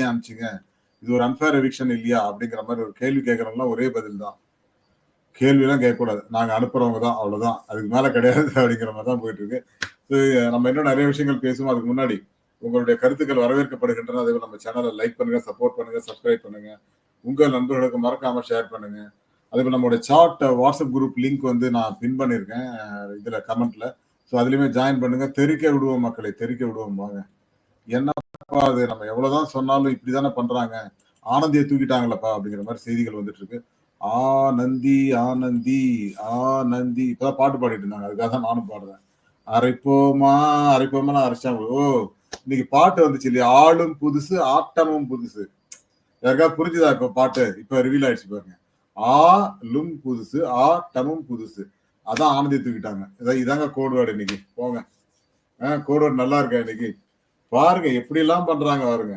ஏன் அனுப்பிச்சிங்க இது ஒரு அன்ஃபேர் எவிக்ஷன் இல்லையா? அப்படிங்கிற மாதிரி ஒரு கேள்வி கேட்கறவங்களாம் ஒரே பதில் தான். கேள்வியெல்லாம் கேட்கக்கூடாது. நாங்கள் அனுப்புறவங்க தான் அவ்வளோதான் அதுக்கு மேலே கிடையாது அப்படிங்கிற மாதிரி தான் போயிட்டு இருக்கு. நம்ம இன்னும் நிறைய விஷயங்கள் பேசுவோம். அதுக்கு முன்னாடி உங்களுடைய கருத்துக்கள் வரவேற்கப்படுகின்றன. அதே நம்ம சேனலை லைக் பண்ணுங்க சப்போர்ட் பண்ணுங்க சப்ஸ்கிரைப் பண்ணுங்க. உங்கள் நண்பர்களுக்கு மறக்காம ஷேர் பண்ணுங்க. அதே போல் நம்மளுடைய சாட் வாட்ஸ்அப் குரூப் லிங்க் வந்து நான் பின் பண்ணியிருக்கேன் இதில் கமெண்ட்ல ஸோ அதுலேயுமே ஜாயின் பண்ணுங்க. தெறிக்க விடுவோம் மக்களை தெறிக்க விடுவோம் வாங்க. என்ன அது நம்ம எவ்வளவுதான் சொன்னாலும் இப்படிதானே பண்றாங்க. ஆனந்தியை தூக்கிட்டாங்களப்பா அப்படிங்கிற மாதிரி செய்திகள் வந்துட்டு இருக்கு. ஆனந்தி ஆனந்தி ஆனந்தி இப்பதான் பாட்டு பாடிட்டு இருந்தாங்க. அதுக்காக தான் நானும் பாடுறேன். அரைப்போமா அரைப்போமா நான் அரைச்சாங்க ஓ இன்னைக்கு பாட்டு வந்துச்சு இல்லையா? ஆளும் புதுசு ஆட்டமும் புதுசு. யாருக்கா புரிஞ்சுதா இப்ப பாட்டு? இப்ப ரிவீல் ஆயிடுச்சு பாருங்க. ஆளும் புதுசு ஆட்டமும் புதுசு. அதான் ஆனந்தி தூக்கிட்டாங்க. இதாங்க கோடுவாடு இன்னைக்கு. போங்க. கோட் வேர்டு நல்லா இருக்கா இன்னைக்கு? பாருங்க எப்படி எல்லாம் பண்றாங்க பாருங்க.